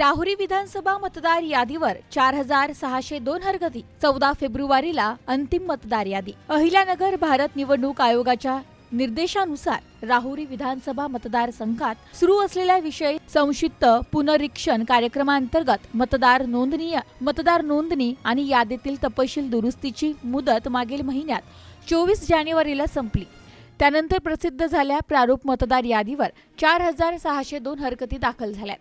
राहुरी विधानसभा मतदार यादीवर चार हजार सहाशे दोन हरकती चौदा फेब्रुवारीला अंतिम मतदार यादी. अहिल्यानगर भारत निवडणूक आयोगाच्या निर्देशानुसार राहुरी विधानसभा मतदारसंघात सुरू असलेल्या विषय संक्षिप्त पुनरीक्षण कार्यक्रमांतर्गत मतदार नोंदणी मतदार नोंदणी आणि यादीतील तपशील दुरुस्तीची मुदत मागील महिन्यात चोवीस जानेवारीला संपली. त्यानंतर प्रसिद्ध झाल्या प्रारूप मतदार यादीवर चार हजार सहाशे दोन हरकती दाखल झाल्या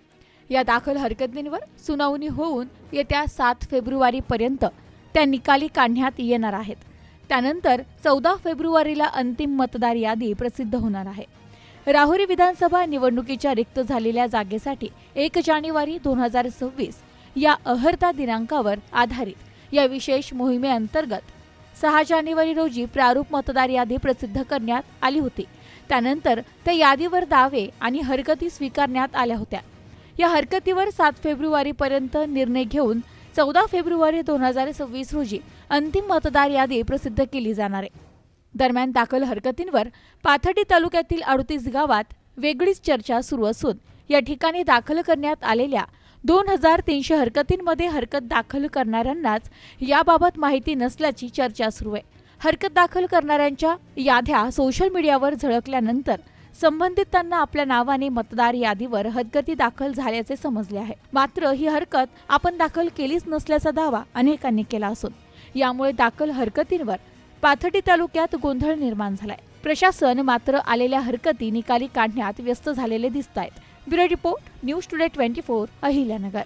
या दाखल हरकतींवर सुनावणी होऊन येत्या सात फेब्रुवारीपर्यंत त्या निकाली काढण्यात येणार आहेत. त्यानंतर चौदा फेब्रुवारीला अंतिम मतदार यादी प्रसिद्ध होणार आहे. राहुरी विधानसभा निवडणुकीच्या रिक्त झालेल्या जागेसाठी एक जानेवारी दोन हजार सव्वीस या अहर्ता दिनांकावर आधारित या विशेष मोहिमेअंतर्गत सहा जानेवारी रोजी प्रारूप मतदार यादी प्रसिद्ध करण्यात आली होती. त्यानंतर त्या यादीवर दावे आणि हरकती स्वीकारण्यात आल्या होत्या. या हरकतीवर सात फेब्रुवारीपर्यंत निर्णय घेऊन चौदा फेब्रुवारी दोन हजार सव्वीस रोजी अंतिम मतदार यादी प्रसिद्ध केली जाणार आहे. दरम्यान दाखल हरकतींवर पाथर्डी तालुक्यातील अडतीस गावात वेगळीच चर्चा सुरू असून या ठिकाणी दाखल करण्यात आलेल्या दोन हजार तीनशे हरकतींमध्ये हरकत दाखल करणाऱ्यांनाच याबाबत माहिती नसल्याची चर्चा सुरू आहे. हरकत दाखल करणाऱ्यांच्या याद्या सोशल मीडियावर झळकल्यानंतर संबंधितांना आपल्या नावाने मतदार यादीवर हदगती दाखल झाल्याचे समजले आहे. मात्र ही हरकत आपण दाखल केलीच नसल्याचा दावा अनेकांनी केला असून यामुळे दाखल हरकतींवर पाथर्डी तालुक्यात गोंधळ निर्माण झालाय. प्रशासन मात्र आलेल्या हरकती निकाली काढण्यात व्यस्त झालेले दिसत आहेत bureau report news today twenty four Ahilyanagar.